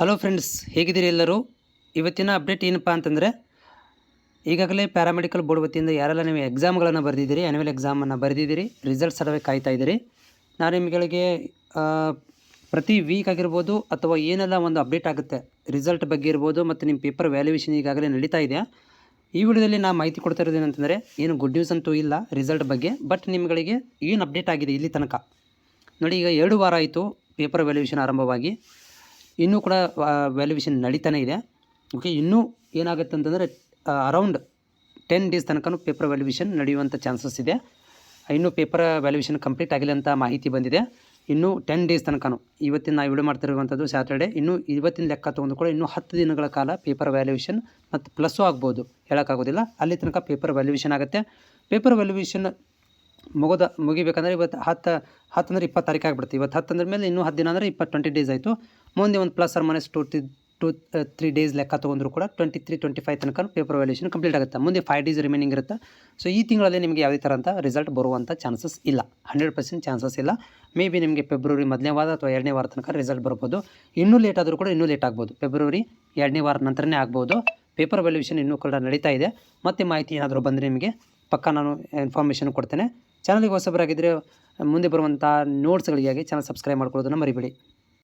Hello friends ಹೇಗಿದ್ದೀರಿ ಎಲ್ಲರೂ? ಇವತ್ತಿನ ಅಪ್ಡೇಟ್ ಏನಪ್ಪ ಅಂತಂದರೆ, ಈಗಾಗಲೇ ಪ್ಯಾರಾಮೆಡಿಕಲ್ ಬೋರ್ಡ್ ವತಿಯಿಂದ ಯಾರೆಲ್ಲ ನೀವು ಎಕ್ಸಾಮ್ಗಳನ್ನು ಬರೆದಿದ್ದೀರಿ ಆ್ಯನ್ಯುವಲ್ ಎಕ್ಸಾಮನ್ನು ಬರೆದಿದ್ದೀರಿ ರಿಸಲ್ಟ್ ಸರ್ವೆ ಕಾಯ್ತಾ ಇದ್ದೀರಿ, ನಾನು ನಿಮಗೆ ಪ್ರತಿ ವೀಕ್ ಆಗಿರ್ಬೋದು ಅಥವಾ ಏನೆಲ್ಲ ಒಂದು ಅಪ್ಡೇಟ್ ಆಗುತ್ತೆ ರಿಸಲ್ಟ್ ಬಗ್ಗೆ ಇರ್ಬೋದು ಮತ್ತು ನಿಮ್ಮ ಪೇಪರ್ ವ್ಯಾಲ್ಯೂಯೇಷನ್ ಈಗಾಗಲೇ ನಡೀತಾ ಇದೆ, ಈ ವಿಡಿಯೋದಲ್ಲಿ ನಾನು ಮಾಹಿತಿ ಕೊಡ್ತಾ ಇರೋದು ಏನಂತಂದರೆ, ಏನು ಗುಡ್ ನ್ಯೂಸ್ ಅಂತೂ ಇಲ್ಲ ರಿಸಲ್ಟ್ ಬಗ್ಗೆ ಬಟ್ ನಿಮ್ಗಳಿಗೆ ಏನು ಅಪ್ಡೇಟ್ ಆಗಿದೆ ಇಲ್ಲಿ ತನಕ. ನೋಡಿ, ಈಗ ಎರಡು ವಾರ ಆಯಿತು ಪೇಪರ್ ವ್ಯಾಲ್ಯೂಯೇಷನ್ ಆರಂಭವಾಗಿ. ಇನ್ನೂ ಕೂಡ ವ್ಯಾಲ್ಯೂಷನ್ ನಡೀತಾನೆ ಇದೆ. ಓಕೆ ಇನ್ನೂ ಏನಾಗುತ್ತೆ ಅಂತಂದರೆ ಅರೌಂಡ್ ಟೆನ್ ಡೇಸ್ ತನಕ ಪೇಪರ್ ವ್ಯಾಲ್ಯೂಷನ್ ನಡೆಯುವಂಥ ಚಾನ್ಸಸ್ ಇದೆ. ಇನ್ನೂ ಪೇಪರ್ ವ್ಯಾಲ್ಯೂಷನ್ ಕಂಪ್ಲೀಟ್ ಆಗಿಲ್ಲ ಅಂತ ಮಾಹಿತಿ ಬಂದಿದೆ. ಇನ್ನೂ ಟೆನ್ ಡೇಸ್ ತನಕನೂ. ಇವತ್ತಿನ ನಾವು ವಿಡಿಯೋ ಮಾಡ್ತಿರುವಂಥದ್ದು ಸ್ಯಾಟರ್ಡೆ ಇನ್ನೂ ಇವತ್ತಿನ ಲೆಕ್ಕ ತೊಗೊಂಡು ಕೂಡ ಇನ್ನೂ ಹತ್ತು ದಿನಗಳ ಕಾಲ ಪೇಪರ್ ವ್ಯಾಲ್ಯೂಷನ್ ಮತ್ತು ಪ್ಲಸ್ಸು ಆಗ್ಬೋದು. ಹೇಳೋಕ್ಕಾಗೋದಿಲ್ಲ. ಅಲ್ಲಿ ತನಕ ಪೇಪರ್ ವ್ಯಾಲ್ಯೂಷನ್ ಆಗುತ್ತೆ. ಪೇಪರ್ ವ್ಯಾಲ್ಯೂಷನ್ ಮುಗೋದ, ಮುಗಿಬೇಕಂದ್ರೆ ಇವತ್ತು ಹತ್ತು ಹತ್ತು ಅಂದ್ರೆ ಇಪ್ಪತ್ತು ತಾರೀಕು ಆಗಿಬಿಡುತ್ತೆ ಇವತ್ತು ಹತ್ತು ಅಂದ್ರ ಮೇಲೆ ಇನ್ನೂ ಹತ್ತು ದಿನ ಅಂದರೆ ಇಪ್ಪತ್ತು ಟ್ವೆಂಟಿ ಡೇಸ್ ಆಯಿತು. ಮುಂದೆ ಒಂದು plus or minus two to three days ಲೆಕ್ಕ ತೊಗೊಂಡ್ರು ಕೂಡ ಟ್ವೆಂಟಿ ತ್ರೀ ಟ್ವೆಂಟಿ ಫೈವ್ ತನಕ ಪೇಪರ್ ವ್ಯಾಲ್ಯೂಷನ್ ಕಂಪ್ಲೀಟ್ ಆಗುತ್ತೆ. ಮುಂದೆ ಫೈವ್ ಡೇಸ್ ರಿಮೈನಿಂಗ್ ಇರುತ್ತೆ. ಸೊ ಈ ತಿಂಗಳಲ್ಲಿ ನಿಮಗೆ ಯಾವುದೇ ಥರ ಅಂತ ರಿಸಲ್ಟ್ ಬರುವಂಥ ಚಾನ್ಸಸ್ ಇಲ್ಲ. ಹಂಡ್ರೆಡ್ ಪರ್ಸೆಂಟ್ ಚಾನ್ಸಸ್ ಇಲ್ಲ. ಮೇ ಬಿ ನಿಮಗೆ ಫೆಬ್ರವರಿ ಮೊದಲನೇ ವಾರ ಅಥವಾ ಎರಡನೇ ವಾರ ತನಕ ರಿಸಲ್ಟ್ ಬರ್ಬೋದು. ಇನ್ನೂ ಲೇಟ್ ಆದರೂ ಕೂಡ ಇನ್ನೂ ಲೇಟ್ ಆಗ್ಬೋದು. ಫೆಬ್ರವರಿ ಎರಡನೇ ವಾರ ನಂತರನೇ ಆಗ್ಬೋದು. ಪೇಪರ್ ವ್ಯಾಲ್ಯೂಷನ್ ಇನ್ನೂ ಕೂಡ ನಡೀತಾ ಇದೆ. ಮತ್ತೆ ಮಾಹಿತಿ ಏನಾದರೂ ಬಂದರೆ ನಿಮಗೆ ಪಕ್ಕ ನಾನು ಇನ್ಫಾರ್ಮೇಷನ್ ಕೊಡ್ತೇನೆ. ಚಾನಲ್ಗೆ ಹೊಸಬರಾಗಿದ್ದರೆ ಮುಂದೆ ಬರುವಂಥ ನೋಟ್ಸ್ಗಳಿಗಾಗಿ ಚಾನಲ್ ಸಬ್ಸ್ಕ್ರೈಬ್ ಮಾಡ್ಕೊಳ್ಳೋದನ್ನು ಮರಿಬೇಡಿ.